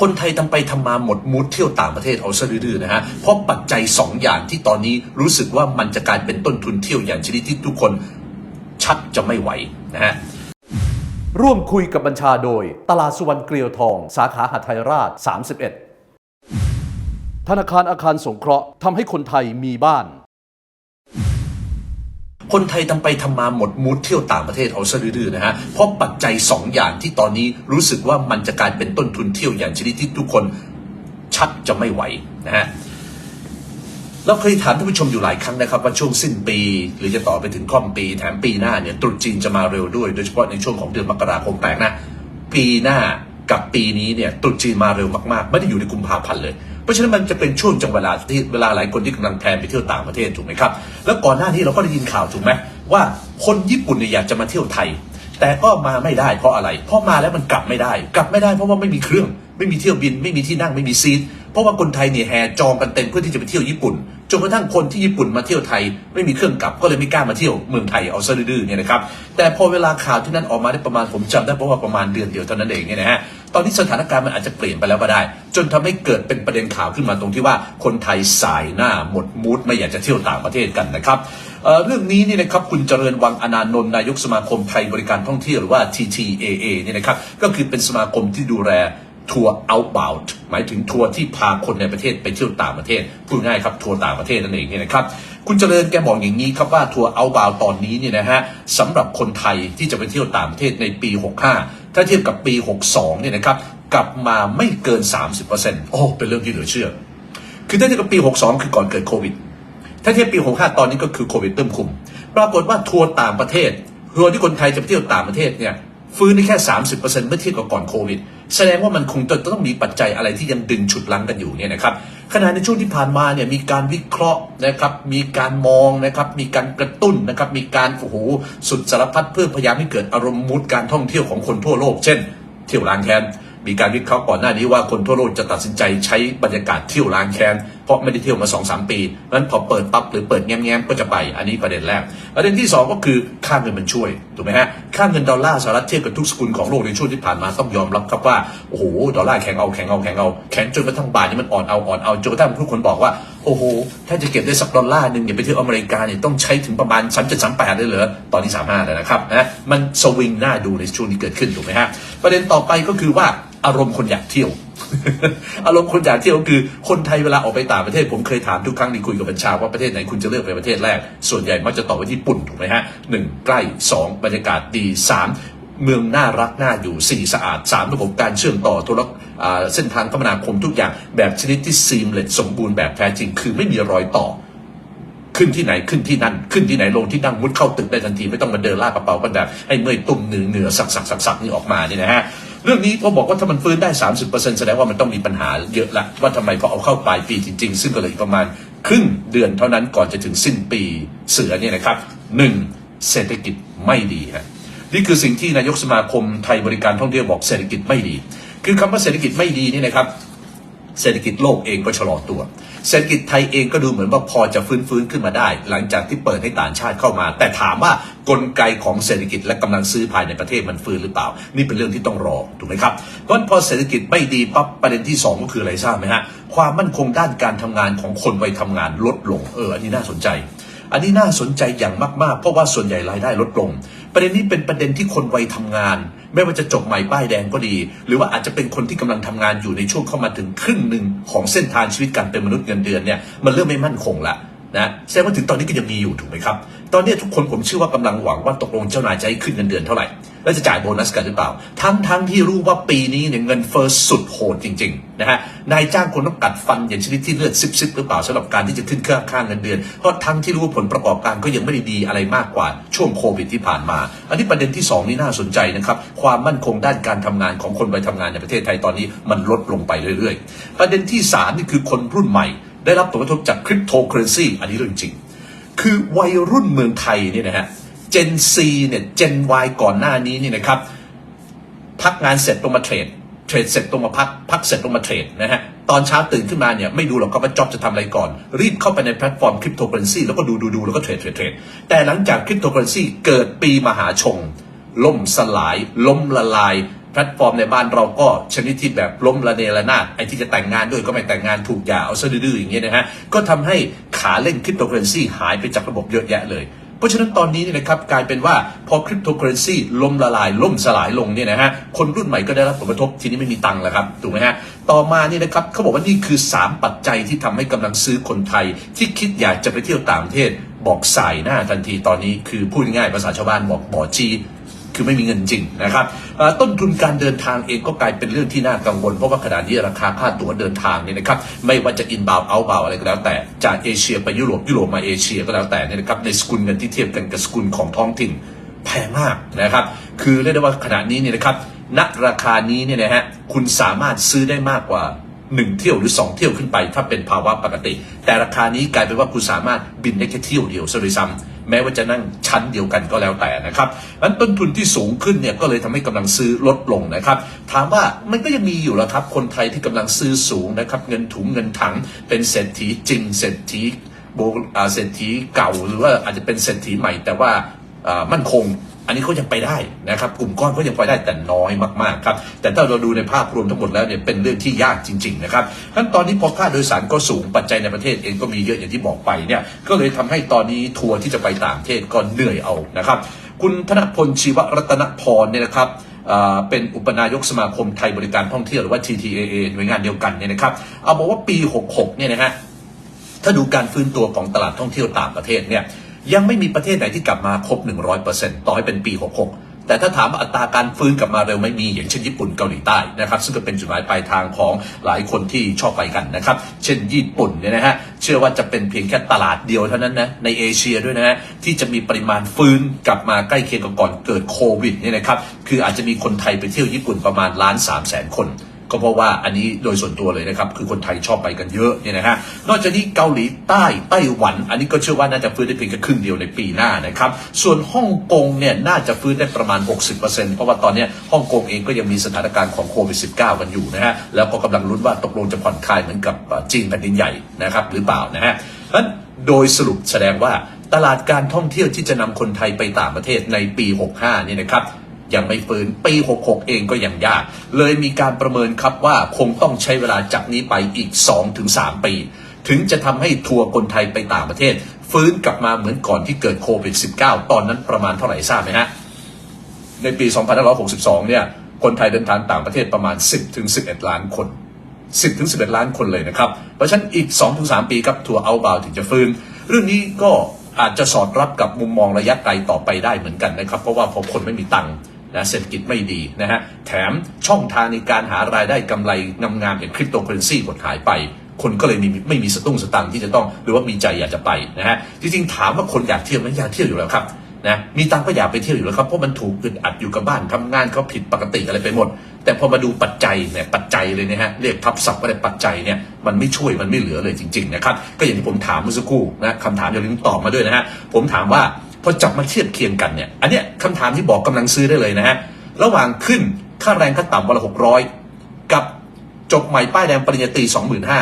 คนไทยทำไปทำมาหมดมูดเที่ยวต่างประเทศเอาซะดื้อๆนะฮะเพราะปัจจัยสองอย่างที่ตอนนี้รู้สึกว่ามันจะกลายเป็นต้นทุนเที่ยวอย่างชนิดที่ทุกคนชักจะไม่ไหวนะฮะร่วมคุยกับบัญชาโดย ตลาดสุวรรณเกลียวทอง สาขาหัดไทยราช 31 ธนาคารอาคารสงเคราะห์ทำให้คนไทยมีบ้าน คนไทยทำไปทำมาหมดมูดเที่ยวต่างประเทศเอาซะดื้อๆนะฮะ เพราะปัจจัยสองอย่างที่ตอนนี้รู้สึกว่ามันจะกลายเป็นต้นทุนเที่ยวอย่างชนิดที่ทุกคนชักจะไม่ไหวนะฮะเราเคยถามท่านผู้ชมอยู่หลายครั้งนะครับว่าช่วงสิ้นปี หรือจะต่อไปถึงค่อมปี แถมปีหน้าเนี่ยตรุษจีนจะมาเร็วด้วย โดยเฉพาะในช่วงของเดือนมกราคมแปลกนะ ปีหน้ากับปีนี้เนี่ยตรุษจีนมาเร็วมากๆ ไม่ได้อยู่ในกุมภาพันธ์เลย เพราะฉะนั้นมันจะเป็นช่วงจังเวลาที่เวลาหลายคนที่กำลังแพลนไปเที่ยวต่างประเทศถูกไหมครับ แล้วก่อนหน้านี้เราก็ได้ยินข่าวถูกไหมว่าคนญี่ปุ่นเนี่ยอยากจะมาเที่ยวไทย แต่ก็มาไม่ได้เพราะอะไร เพราะมาแล้วมันกลับไม่ได้ กลับไม่ได้เพราะว่าไม่มีเครื่อง ไม่มีเที่ยวบิน ไม่มีที่นั่งไม่มีซีทเพราะว่าคนไทยเนี่ยแห่จองกันเต็มเพื่อที่จะไปเที่ยวญี่ปุ่น จนกระทั่งคนที่ญี่ปุ่นมาเที่ยวไทย ไม่มีเครื่องกลับก็เลยไม่กล้ามาเที่ยวเมืองไทยเอาซะดื้อๆเนี่ยนะครับแต่พอเวลาข่าวที่นั้นออกมาได้ประมาณผมจำได้เพราะว่าประมาณเดือนเดียวเท่านั้นเองเนี่ยนะฮะตอนนี้สถานการณ์มันอาจจะเปลี่ยนไปแล้วก็ได้ จนทำให้เกิดเป็นประเด็นข่าวขึ้นมาตรงที่ว่าคนไทยสายหน้าหมดมูดไม่อยากจะเที่ยวต่างประเทศกันนะครับเเรื่องนี้นี่นะครับคุณเจริญวังอนานนท์นายกสมาคมไทยบริการท่องเที่ยวหรือว่า TTAA เนี่ยนะครับก็คือเป็นสมาคมที่ดูแล ทัวร์ outbound หมายถึงทัวร์ที่พาคนในประเทศไปเที่ยวต่างประเทศ พูดง่ายครับทัวร์ต่างประเทศนั่นเองเนี่ยนะครับ คุณเจริญแกบอกอย่างนี้ครับว่าทัวร์ outbound ตอนนี้เนี่ยนะฮะสำหรับคนไทยที่จะไปเที่ยวต่างประเทศในปี 65 ถ้าเทียบกับปี 62 เนี่ยนะครับกลับมาไม่เกิน 30%โอ้เป็นเรื่องที่เหลือเชื่อ คือถ้าเทียบกับปี 62 คือก่อนเกิดโควิด ถ้าเทียบปี 65 ตอนนี้ก็คือโควิดเริ่มคุม ปรากฏว่าทัวร์ต่างประเทศทัวร์ที่คนไทยจะไปเที่ยวต่างประเทศเนี่ย ฟื้นได้แค่ 30%เมื่อเทียบกับก่อนโควิด แสดงว่ามันคงจะต้องมีปัจจัยอะไรที่ยังดึงฉุดลังกันอยู่เนี่ยนะครับขณะในช่วงที่ผ่านมาเนี่ยมีการวิเคราะห์นะครับมีการมองนะครับมีการกระตุ้นนะครับมีการโอ้โหสุดสารพัดเพื่อพยายามให้เกิดอารมณ์มูดการท่องเที่ยวของคนทั่วโลก เช่น เที่ยวล้างแค้นมีการวิเคราะห์ก่อนหน้านี้ว่าคนทั่วโลกจะตัดสินใจใช้บรรยากาศเที่ยวล้างแค้น เพราะไม่ได้เที่ยวมา2อสปีนั้นพอเปิดปั๊บหรือเปิดแง้มๆก็จะไปอันนี้ประเด็นแรก ประเด็นที่ 2 ก็คือค่าเงินมันช่วยถูกไหมฮะค่าเงินดอลลาร์สหรัฐเทียบกับทุกสกุลของโลกในช่วงที่ผ่านมาต้องยอมรับครับว่าโอ้โหดอลลาร์แข็งเอาแข็งเอาแข็งเอาแข็งจนกระทั่งบาทนี่มันอ่อนเอาอ่อนเอาจนกระทั่งทุกคนบอกว่าโอ้โหถ้าจะเก็บได้สักดอลลาร์หนึ่งอย่าไปเที่ยวอเมริกาเนี่ยต้องใช้ถึงประมาณ3 7 3 8เลยเหรอตอนนี้35แล้วนะครับนะมันสวิงหน้าดูในช่วงที่เกิดขึ้นถูกไหมฮะประเด็นต่อไปก็คือว่าอารมณ์คนอยากเที่ยว อารมณ์คนอยากเที่ยวคือคนไทยเวลาออกไปต่างประเทศ ผมเคยถามทุกครั้งที่คุยกับบัญชาว่าประเทศไหนคุณจะเลือกไปประเทศแรก ส่วนใหญ่มักจะตอบว่าญี่ปุ่นถูกไหมฮะหนึ่งใกล้สองบรรยากาศดีสามเมืองน่ารักน่าอยู่สี่สะอาดสามระบบการเชื่อมต่อโทรอ่าเส้นทางคมนาคมทุกอย่างแบบชนิดที่ซีมเลสสมบูรณ์แบบแท้จริง คือไม่มีรอยต่อ ขึ้นที่ไหนขึ้นที่นั่น ขึ้นที่ไหนลงที่นั่งมุดเข้าตึกได้ทันทีไม่ต้องมาเดินลากกระเป๋ากันแบบให้เมื่อยตุ้มเหนือเหนือสักสักสักสักนี่ออกมานี่นะฮะ เรื่องนี้พอบอกว่าถ้ามันฟื้นได้ 30%แสดงว่ามันต้องมีปัญหาเยอะละว่าทำไมพอเอาเข้าปลายปีจริง ๆ ซึ่งก็เลยประมาณครึ่งเดือนเท่านั้นก่อนจะถึงสิ้นปีเสือเนี่ยนะครับหนึ่งเศรษฐกิจไม่ดีฮะนี่คือสิ่งที่นายกสมาคมไทยบริการท่องเที่ยวบอกเศรษฐกิจไม่ดี คือคำว่าเศรษฐกิจไม่ดีนี่นะครับ เศรษฐกิจโลกเองก็ชะลอตัว เศรษฐกิจไทยเองก็ดูเหมือนว่าพอจะฟื้นฟื้นขึ้นมาได้ หลังจากที่เปิดให้ต่างชาติเข้ามา แต่ถามว่ากลไกของเศรษฐกิจและกำลังซื้อภายในประเทศมันฟื้นหรือเปล่า นี่เป็นเรื่องที่ต้องรอถูกไหมครับเพราะพอเศรษฐกิจไม่ดีปั๊บประเด็นที่สองก็คืออะไรทราบไหมฮะความมั่นคงด้านการทำงานของคนวัยทำงานลดลงเอออันนี้น่าสนใจ อันนี้น่าสนใจอย่างมากๆ เพราะว่าส่วนใหญ่รายได้ลดลง ประเด็นนี้เป็นประเด็นที่คนวัยทำงาน ไม่ว่าจะจบใหม่ป้ายแดงก็ดี หรือว่าอาจจะเป็นคนที่กำลังทำงานอยู่ในช่วงเข้ามาถึงครึ่งหนึ่งของเส้นทางชีวิตการเป็นมนุษย์เงินเดือนเนี่ยมันเริ่มไม่มั่นคงละนะแสดงว่าถึงตอนนี้ก็ยังมีอยู่ถูกไหมครับ ตอนนี้ทุกคนผมเชื่อว่ากำลังหวังว่าตกลงเจ้านายจะให้ขึ้นเงินเดือนเท่าไหร่ แล้วจะจ่ายโบนัสกันหรือเปล่า ทั้งทั้งที่รู้ว่าปีนี้เนี่ยเงินเฟ้อสุดโหดจริงๆนะฮะนายจ้างคนต้องกัดฟันอย่างชนิดที่เลือดซิบๆหรือเปล่าสำหรับการที่จะขึ้นค่าค่าเงินเดือน เพราะทั้งที่รู้ว่าผลประกอบการก็ยังไม่ได้ดีอะไรมากกว่าช่วงโควิดที่ผ่านมา อันนี้ประเด็นที่สองนี่น่าสนใจนะครับความมั่นคงด้านการทำงานของคนไปทำงานในประเทศไทยตอนนี้มันลดลงไปเรื่อยๆ ประเด็นที่สามนี่คือคนรุ่นใหม่ ได้รับผลกระทบจากคริปโตเคอเรนซีอันนี้เรื่องจริงคือวัยรุ่นเมืองไทยเนี่ยนะฮะ Gen Z เนี่ย Gen Y ก่อนหน้านี้นี่นะครับพักงานเสร็จลงมาเทรดเทรดเสร็จลงมาพักพักเสร็จลงมาเทรดนะฮะตอนเช้าตื่นขึ้นมาเนี่ยไม่ดูหรอกครับว่าจ็อบจะทำอะไรก่อน รีบเข้าไปในแพลตฟอร์มคริปโตเคอเรนซีแล้วก็ดูดูดูแล้วก็เทรดเทรดเทรดแต่หลังจากคริปโตเคอเรนซีเกิดปีมหาชง ล่มสลาย ล้มละลาย แพลตฟอร์มในบ้านเราก็ชนิดที่แบบล้มระเนระนาดไอ้ที่จะแต่งงานด้วยก็ไม่แต่งงานถูกหย่าเอาซะดื้อๆอย่างเงี้ยนะฮะก็ทำให้ขาเล่นคริปโตเคอเรนซีหายไปจากระบบเยอะแยะเลย เพราะฉะนั้นตอนนี้เนี่ยนะครับกลายเป็นว่าพอคริปโตเคอเรนซีล่มละลายล่มสลายลงเนี่ยนะฮะคนรุ่นใหม่ก็ได้รับผลกระทบทีนี้ไม่มีตังค์แล้วครับถูกไหมฮะต่อมานี่นะครับเขาบอกว่านี่คือ 3 ปัจจัยที่ทำให้กำลังซื้อคนไทย ที่คิดอยากจะไปเที่ยวต่างประเทศ บอกสายหน้าทันทีตอนนี้คือพูดง่ายภาษาชาวบ้านบอกบ่อจี คือไม่มีเงินจริงนะครับต้นทุนการเดินทางเองก็กลายเป็นเรื่องที่น่ากังวล เพราะว่าขณะนี้ราคาค่าตั๋วเดินทางเนี่ยนะครับไม่ว่าจะอินบาวเอาบาวอะไรก็แล้วแต่จากเอเชียไปยุโรปยุโรปมาเอเชียก็แล้วแต่เนี่ยนะครับในสกุลเงินที่เทียบกันกับสกุลของท้องถิ่นแพงมากนะครับ คือเรียกได้ว่าขณะนี้เนี่ยนะครับณราคานี้เนี่ยนะฮะคุณสามารถซื้อได้มากกว่า หนึ่งเที่ยวหรือ2เที่ยวขึ้นไป ถ้าเป็นภาวะปกติ แต่ราคานี้กลายเป็นว่าคุณสามารถบินได้แค่เที่ยวเดียวซะด้วยซ้ำแม้ว่าจะนั่งชั้นเดียวกันก็แล้วแต่นะครับนั้นต้นทุนที่สูงขึ้นเนี่ยก็เลยทำให้กำลังซื้อลดลงนะครับ ถามว่ามันก็ยังมีอยู่แล้วครับ คนไทยที่กำลังซื้อสูงนะครับ เงินถุงเงินถังเป็นเศรษฐีจริงเศรษฐีโบเศรษฐีเก่าหรือว่าอาจจะเป็นเศรษฐีใหม่แต่ว่ามั่นคง อันนี้เขายังไปได้นะครับ กลุ่มก้อนเขายังไปได้แต่น้อยมากๆครับ แต่ถ้าเราดูในภาพรวมทั้งหมดแล้วเนี่ยเป็นเรื่องที่ยากจริง ๆ นะครับทั้นตอนนี้พอค่าโดยสารก็สูงปัจจัยในประเทศเองก็มีเยอะอย่างที่บอกไปเนี่ยก็เลยทำให้ตอนนี้ทัวร์ที่จะไปต่างประเทศก็เหนื่อยเอานะครับ คุณธนพลชีวรัตนพรเนี่ยนะครับอ่าเป็นอุปนายกสมาคมไทยบริการท่องเที่ยวหรือว่า TTAA หน่วยงานเดียวกันเนี่ยนะครับ เอาบอกว่าปี 66 เนี่ยนะฮะ ถ้าดูการฟื้นตัวของตลาดท่องเที่ยวต่างประเทศเนี่ย ยังไม่มีประเทศไหนที่กลับมาครบ 100%ต่อให้เป็นปี 66 แต่ถ้าถามอัตราการฟื้นกลับมาเร็วไม่มี อย่างเช่นญี่ปุ่นเกาหลีใต้นะครับ ซึ่งก็เป็นจุดหมายปลายทางของหลายคนที่ชอบไปกันนะครับ เช่นญี่ปุ่นเนี่ยนะฮะ เชื่อว่าจะเป็นเพียงแค่ตลาดเดียวเท่านั้นนะในเอเชียด้วยนะฮะที่จะมีปริมาณฟื้นกลับมาใกล้เคียงกับก่อนเกิดโควิดเนี่ยนะครับ คืออาจจะมีคนไทยไปเที่ยวญี่ปุ่นประมาณล้านสามแสนคน ก็เพราะว่าอันนี้โดยส่วนตัวเลยนะครับ คือคนไทยชอบไปกันเยอะเนี่ยนะฮะนอกจากนี้เกาหลีใต้ไต้หวัน อันนี้ก็เชื่อว่าน่าจะฟื้นได้เพียงแค่ครึ่งเดียวในปีหน้านะครับ ส่วนฮ่องกงเนี่ยน่าจะฟื้นได้ประมาณ 60%เพราะว่าตอนนี้ฮ่องกงเองก็ยังมีสถานการณ์ของโควิด -19 กันอยู่นะฮะแล้วก็กำลังลุ้นว่าตกลงจะผ่อนคลายเหมือนกับจีนแผ่นดินใหญ่นะครับหรือเปล่านะฮะนั้นโดยสรุปแสดงว่าตลาดการท่องเที่ยวที่จะนำคนไทยไปต่างประเทศในปี 65 เนี่ยนะครับ ยังไม่ฟื้นปี 66 เองก็ยังยาก เลยมีการประเมินครับว่าคงต้องใช้เวลาจากนี้ไปอีก 2-3 ปี ถึงจะทำให้ทัวร์คนไทยไปต่างประเทศ ฟื้นกลับมาเหมือนก่อนที่เกิดโควิด -19 ตอนนั้นประมาณเท่าไหร่ทราบไหมฮะ ในปี 2562 เนี่ย คนไทยเดินทางต่างประเทศประมาณ 10-11 ล้านคน 10-11 ล้านคนเลยนะครับ เพราะฉะนั้นอีก 2-3 ปีครับทัวร์เอาบาวถึงจะฟื้น เรื่องนี้ก็อาจจะสอดรับกับมุมมองระยะไกลต่อไปได้เหมือนกันนะครับ เพราะว่าพอคนไม่มีตังค์ นะเศรษฐกิจไม่ดีนะฮะแถมช่องทางในการหารายได้กำไรงามๆอย่างคริปโตเคอเรนซีหดหายไป คนก็เลยมีไม่มีสตุ้งสตังที่จะต้องหรือว่ามีใจอยากจะไปนะฮะจริงๆถามว่าคนอยากเที่ยวไหมอยากเที่ยวอยู่แล้วครับนะมีตังค์ก็อยากไปเที่ยวอยู่แล้วครับเพราะมันถูกอึดอัดอยู่กับบ้านทำงานก็ผิดปกติอะไรไปหมด แต่พอมาดูปัจจัยเนี่ยปัจจัยเลยนะฮะเรียกทับศัพท์ว่าได้ปัจจัยเนี่ยมันไม่ช่วยมันไม่เหลือเลยจริงๆนะครับก็อย่างที่ผมถามเมื่อสักครู่นะคำถามอย่าลืมตอบมาด้วยนะฮะผมถามว่า พอจับมาเทียบเคียงกันเนี่ย อันเนี้ยคำถามที่บอกกำลังซื้อได้เลยนะฮะ ระหว่างขึ้นค่าแรงขั้นต่ำวันละหกร้อยกับจบใหม่ป้ายแดงปริญญาตรีสองหมื่นห้า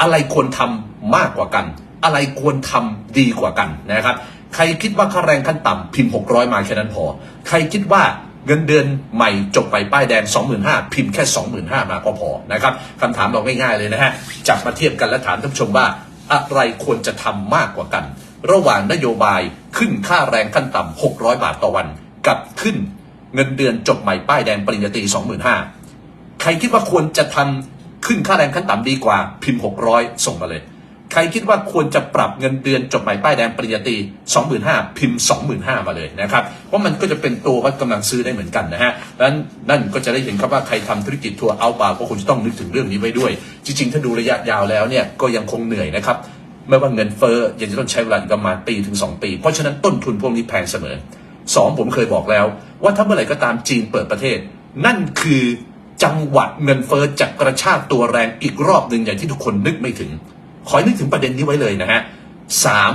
อะไรควรทำมากกว่ากัน อะไรควรทำดีกว่ากันนะครับ ใครคิดว่าค่าแรงขั้นต่ำพิมพ์600มาแค่นั้นพอ ใครคิดว่าเงินเดือนใหม่จบไปป้ายแดง 25,000 พิมพ์แค่ 25,000 มาก็พอนะครับคำถามเราง่ายๆเลยนะฮะ จับมาเทียบกันและถามท่านผู้ชมว่า อะไรควรจะทำมากกว่ากัน ระหว่างนโยบายขึ้นค่าแรงขั้นต่ำ600 บาทต่อวัน กับขึ้นเงินเดือนจบใหม่ป้ายแดงปริญญาตรี25,000 ใครคิดว่าควรจะทำขึ้นค่าแรงขั้นต่ำดีกว่าพิมพ์ 600 ส่งมาเลย ใครคิดว่าควรจะปรับเงินเดือนจบใหม่ป้ายแดงปริญญาตรี25,000 พิมพ์ 25,000 มาเลยนะครับ เพราะมันก็จะเป็นตัววัดกำลังซื้อได้เหมือนกันนะฮะดังนั้นนั่นก็จะได้เห็นครับว่าใครทำธุรกิจทัวร์เอาบาก็คงจะต้องนึกถึงเรื่องนี้ไว้ด้วย จริงๆ ถ้าดูระยะยาวแล้วเนี่ยก็ยังคงเหนื่อยนะครับ ไม่ว่าเงินเฟ้อยังจะต้องใช้เวลาอีกประมาณปีถึง 2 ปี เพราะฉะนั้นต้นทุนพวกนี้แพงเสมอสองผมเคยบอกแล้ว ว่าถ้าเมื่อไหร่ก็ตามจีนเปิดประเทศ นั่นคือจังหวะเงินเฟ้อจะกระชากตัวแรงอีกรอบหนึ่งอย่างที่ทุกคนนึกไม่ถึง ขอให้นึกถึงประเด็นนี้ไว้เลยนะฮะสาม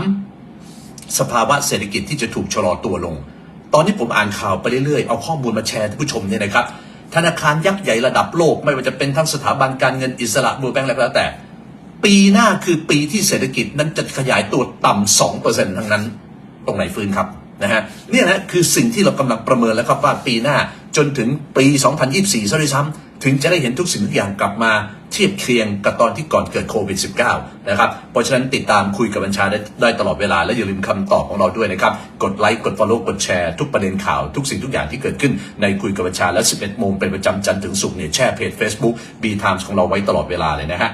สภาวะเศรษฐกิจที่จะถูกชะลอตัวลง ตอนนี้ผมอ่านข่าวไปเรื่อยๆ เอาข้อมูลมาแชร์ท่านผู้ชมเนี่ยนะครับ ธนาคารยักษ์ใหญ่ระดับโลก ไม่ว่าจะเป็นทั้งสถาบันการเงินอิสระบูแบงก์อะไรก็แล้วแต่ ปีหน้าคือปีที่เศรษฐกิจนั้นจะขยายตัวต่ำสองเปอร์เซ็นต์ทั้งนั้น ตรงไหนฟื้นครับนะฮะเนี่ยนะคือสิ่งที่เรากำลังประเมินแล้วครับว่าปีหน้าจนถึงปี 2024ซะด้วยซ้ำถึงจะได้เห็นทุกสิ่งทุกอย่างกลับมาเทียบเคียงกับตอนที่ก่อนเกิดโควิด -19 นะครับ เพราะฉะนั้นติดตามคุยกับบัญชาได้ได้ตลอดเวลา และอย่าลืมคำตอบของเราด้วยนะครับ กดไลค์ กด follow กดแชร์ทุกประเด็นข่าวทุกสิ่งทุกอย่างที่เกิดขึ้นในคุยกับบัญชาและ 11 โมงเป็นประจำจันทร์ถึงศุกร์เนี่ยแช่เพจ Facebook B Times ของเราไว้ตลอดเวลาเลยนะฮะ